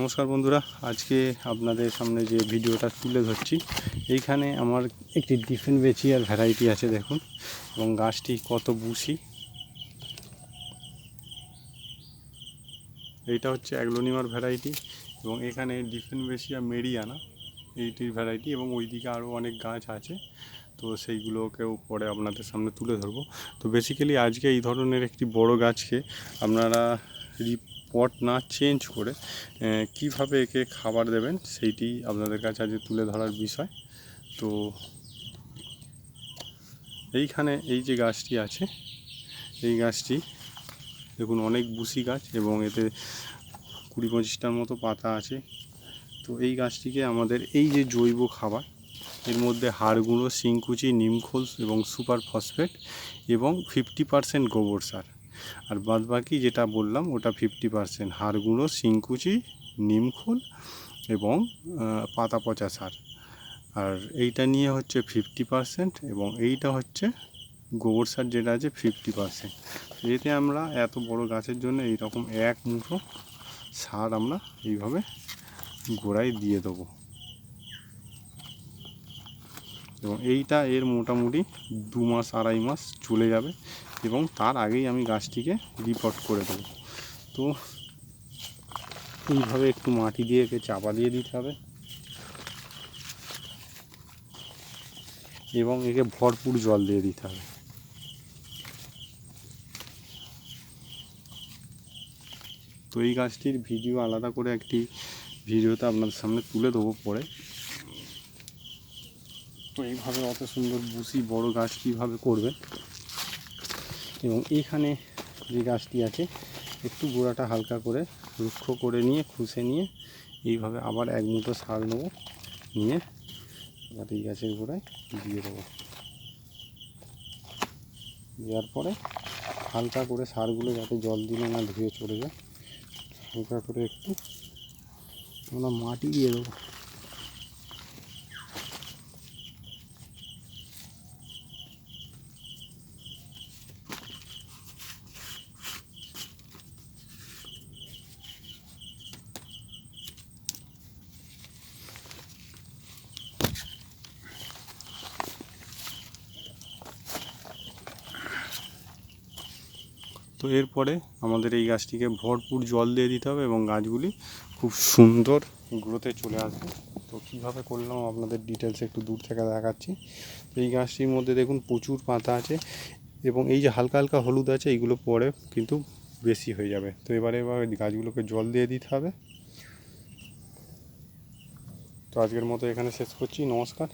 নমস্কার বন্ধুরা, আজকে আপনাদের সামনে যে ভিডিওটা তুলে ধরছি, এইখানে আমার একটি ডিফেন্ট বেচিয়ার ভ্যারাইটি আছে দেখুন, এবং গাছটি কত বুসি। এইটা হচ্ছে অ্যাগ্লোনিমার ভ্যারাইটি, এবং এখানে ডিফেন্ট বেচিয়া মেরিয়ানা, এইটির ভ্যারাইটি, এবং ওইদিকে আরও অনেক গাছ আছে, তো সেইগুলোকেও পরে আপনাদের সামনে তুলে ধরবো। তো বেসিক্যালি আজকে এই ধরনের একটি বড় গাছকে আপনারা রিপোর্ট না চেঞ্জ করে কীভাবে একে খাবার দেবেন সেইটি আপনাদের কাছে আজকে তুলে ধরার বিষয়। তো এইখানে এই যে গাছটি আছে, এই গাছটি দেখুন অনেক বুসি গাছ এবং এতে কুড়ি পঁচিশটার মতো পাতা আছে। তো এই গাছটিকে আমাদের এই যে জৈব খাবার, এর মধ্যে হাড় গুঁড়ো শিংকুচি, নিমখোল এবং সুপার ফসফেট এবং ফিফটি পারসেন্ট গোবর সার। আর বাদ বাকি যেটা বললাম, ওটা ফিফটি পারসেন্ট হাড় গুঁড়ো, শিংকুচি নিমখোল এবং পাতা পচা সার। আর এইটা নিয়ে হচ্ছে ফিফটি পারসেন্ট এবং এইটা হচ্ছে গোবর সার যেটা আছে ফিফটি পারসেন্ট এতে আমরা এত বড় গাছের জন্য এইরকম এক মুঠো সার আমরা এইভাবে গোড়ায় দিয়ে দেবো। এবং এইটা এর মোটামুটি দু মাস, আড়াই মাস চলে যাবে। এবং তার আগেই আমি গাছটিকে রিপোর্ট করে দেবো। তো এইভাবে একটু মাটি দিয়ে একে চাপা দিয়ে দিতে হবে। এবং একে ভরপুর জল দিয়ে দিতে হবে। তো এই গাছটির ভিডিও আলাদা করে একটি ভিডিওতে আপনাদের সামনে তুলে দেবো পরে। তো এইভাবে অত সুন্দর বুসি বড় গাছ কীভাবে করবে? এবং এইখানে যে গাছটি আছে, একটু গোড়াটা হালকা করে রুক্ষ করে নিয়ে খুশে নিয়ে এইভাবে আবার এক মুঠো সার নেব, নিয়ে এবার এই গাছের গোড়ায় দিয়ে দেবো। দেওয়ার পরে হালকা করে সারগুলো যাতে জল দিলে না ধুয়ে চলে যায়, হালকা করে একটু আমরা মাটি দিয়ে দেবো। তো এরপরে আমাদের এই গাছটিকে ভরপুর জল দিয়ে দিতে হবে এবং গাছগুলি খুব সুন্দর গ্রোথে চলে আসবে। তো কীভাবে করলাম আপনাদের ডিটেলস একটু দূর থেকে দেখাচ্ছি। তো এই গাছটির মধ্যে দেখুন প্রচুর পাতা আছে এবং এই যে হালকা হালকা হলুদ আছে, এইগুলো পরে কিন্তু বেশি হয়ে যাবে। তো এবারে এবার গাছগুলোকে জল দিয়ে দিতে হবে। তো আজকের মতো এখানে শেষ করছি। নমস্কার।